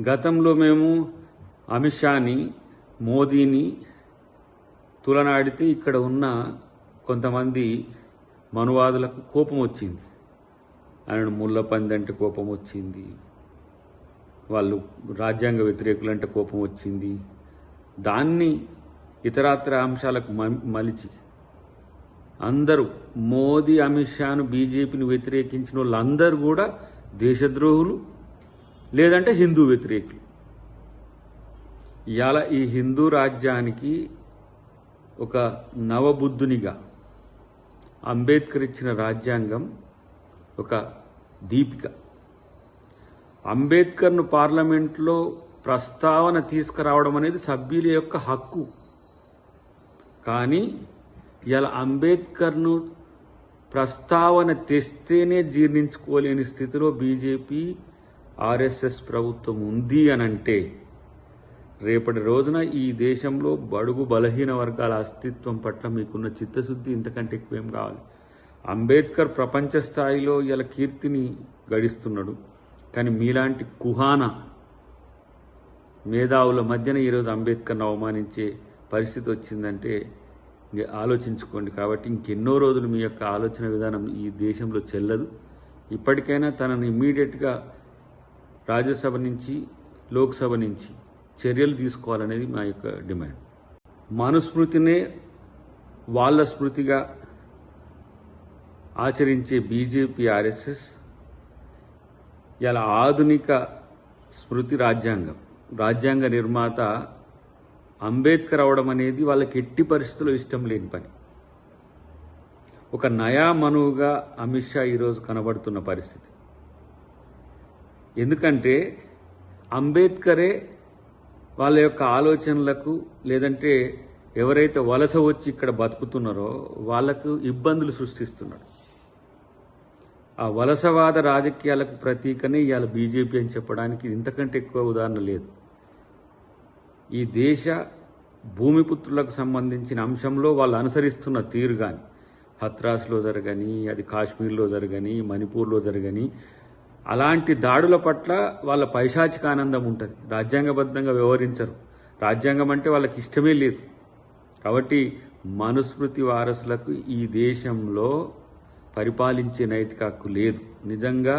గతంలో మేము అమిత్ షాని మోదీని తులనాడితే ఇక్కడ ఉన్న కొంతమంది మనువాదులకు కోపం వచ్చింది. ఆయన ముళ్ళపంది అంటే కోపం వచ్చింది. వాళ్ళు రాజ్యాంగ వ్యతిరేకులంటే కోపం వచ్చింది. దాన్ని ఇతరాత్ర అంశాలకు మలిచి అందరూ మోదీ అమిత్ షాను బీజేపీని వ్యతిరేకించిన వాళ్ళందరూ కూడా దేశద్రోహులు లేదంటే హిందూ వ్యతిరేకులు. ఇవాళ ఈ హిందూ రాజ్యానికి ఒక నవబుద్ధునిగా అంబేద్కర్ ఇచ్చిన రాజ్యాంగం ఒక దీపిక. అంబేద్కర్ను పార్లమెంట్లో ప్రస్తావన తీసుకురావడం అనేది సభ్యుల యొక్క హక్కు. కానీ ఇలా అంబేద్కర్ను ప్రస్తావన తెస్తేనే జీర్ణించుకోలేని స్థితిలో బీజేపీ ఆర్ఎస్ఎస్ ప్రభుత్వం ఉంది అని అంటే రేపటి రోజున ఈ దేశంలో బడుగు బలహీన వర్గాల అస్తిత్వం పట్ల మీకున్న చిత్తశుద్ధి ఇంతకంటే ఎక్కువేం కావాలి? అంబేద్కర్ ప్రపంచ స్థాయిలో ఇలా కీర్తిని గడిస్తున్నాడు. కానీ మీలాంటి కుహాన మేధావుల మధ్యన ఈరోజు అంబేద్కర్ను అవమానించే పరిస్థితి వచ్చిందంటే ఆలోచించుకోండి. కాబట్టి ఇంకెన్నో రోజులు మీ యొక్క ఆలోచన విధానం ఈ దేశంలో చెల్లదు. ఇప్పటికైనా తనను ఇమ్మీడియట్గా రాజ్యసభ నుంచి లోక్సభ నుంచి చర్యలు తీసుకోవాలనేది మా యొక్క డిమాండ్. మనుస్మృతినే వాళ్ళ స్మృతిగా ఆచరించే బీజేపీ ఆర్ఎస్ఎస్ ఇలా ఆధునిక స్మృతి రాజ్యాంగం రాజ్యాంగ నిర్మాత అంబేద్కర్ అవడం అనేది వాళ్ళకి ఎట్టి పరిస్థితుల్లో ఇష్టం లేని పని. ఒక నయా మనువుగా అమిత్ షా ఈరోజు కనబడుతున్న పరిస్థితి. ఎందుకంటే అంబేద్కరే వాళ్ళ యొక్క ఆలోచనలకు లేదంటే ఎవరైతే వలస వచ్చి ఇక్కడ బతుకుతున్నారో వాళ్ళకు ఇబ్బందులు సృష్టిస్తున్నాడు. ఆ వలసవాద రాజకీయాలకు ప్రతీకనే ఇవాళ బీజేపీ అని చెప్పడానికి ఇంతకంటే ఎక్కువ ఉదాహరణ లేదు. ఈ దేశ భూమిపుత్రులకు సంబంధించిన అంశంలో వాళ్ళు అనుసరిస్తున్న తీరు కానీ హత్రాస్లో జరగని అది కాశ్మీర్లో జరగని మణిపూర్లో జరగని అలాంటి దాడుల పట్ల వాళ్ళ పైశాచిక ఆనందం ఉంటుంది. రాజ్యాంగబద్ధంగా వ్యవహరించరు. రాజ్యాంగం అంటే వాళ్ళకి ఇష్టమే లేదు. కాబట్టి మనుస్మృతి వారసులకు ఈ దేశంలో పరిపాలించే నైతిక హక్కు లేదు. నిజంగా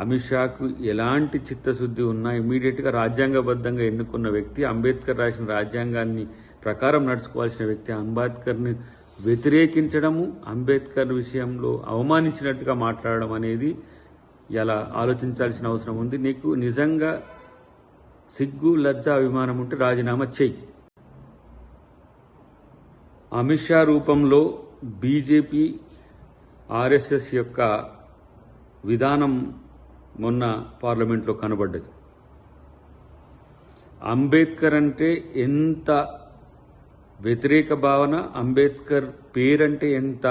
అమిత్ షాకు ఎలాంటి చిత్తశుద్ధి ఉన్నా ఇమీడియట్గా రాజ్యాంగబద్ధంగా ఎన్నుకున్న వ్యక్తి అంబేద్కర్ రాసిన రాజ్యాంగాన్ని ప్రకారం నడుచుకోవాల్సిన వ్యక్తి అంబేద్కర్ని వ్యతిరేకించడము అంబేద్కర్ విషయంలో అవమానించినట్టుగా మాట్లాడడం అనేది ఇలా ఆలోచించాల్సిన అవసరం ఉంది. నీకు నిజంగా సిగ్గు లజ్జ అభిమానం ఉంటే రాజీనామా చెయ్యి. అమిత్ షా రూపంలో బీజేపీ ఆర్ఎస్ఎస్ యొక్క విధానం మొన్న పార్లమెంట్లో కనబడ్డది. అంబేద్కర్ అంటే ఎంత వ్యతిరేక భావన అంబేద్కర్ పేరంటే ఎంత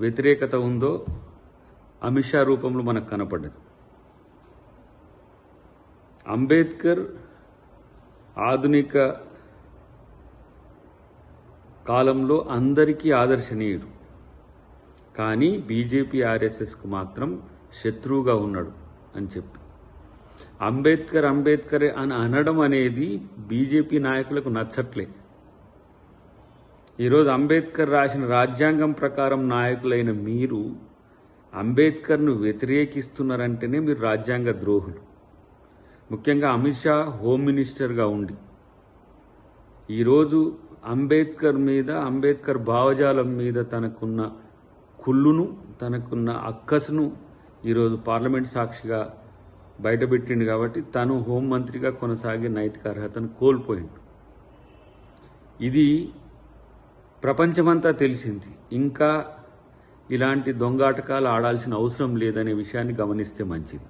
వ్యతిరేకత ఉందో అమిత్ షా రూపంలో మనకు కనపడ్డది. అంబేద్కర్ ఆధునిక కాలంలో అందరికీ ఆదర్శనీయుడు. కానీ బీజేపీ ఆర్ఎస్ఎస్కు మాత్రం శత్రువుగా ఉన్నాడు అని చెప్పి. అంబేద్కర్ అంబేద్కర్ అని అనడం అనేది బీజేపీ నాయకులకు నచ్చట్లే. ఈరోజు అంబేద్కర్ రాసిన రాజ్యాంగం ప్రకారం నాయకులైన మీరు అంబేద్కర్ను వ్యతిరేకిస్తున్నారంటేనే మీరు రాజ్యాంగ ద్రోహులు. ముఖ్యంగా అమిత్ షా హోమ్ మినిస్టర్గా ఉండి. ఈరోజు అంబేద్కర్ మీద అంబేద్కర్ భావజాలం మీద తనకున్న కుళ్ళును తనకున్న అక్కసును ఈరోజు పార్లమెంట్ సాక్షిగా బయటపెట్టిండు కాబట్టి తను హోంమంత్రిగా కొనసాగే నైతిక అర్హతను కోల్పోయిండు. ఇది ప్రపంచమంతా తెలిసింది. ఇంకా ఇలాంటి దొంగాటకాలు ఆడాల్సిన అవసరం లేదనే విషయాన్ని గమనిస్తే మంచిది.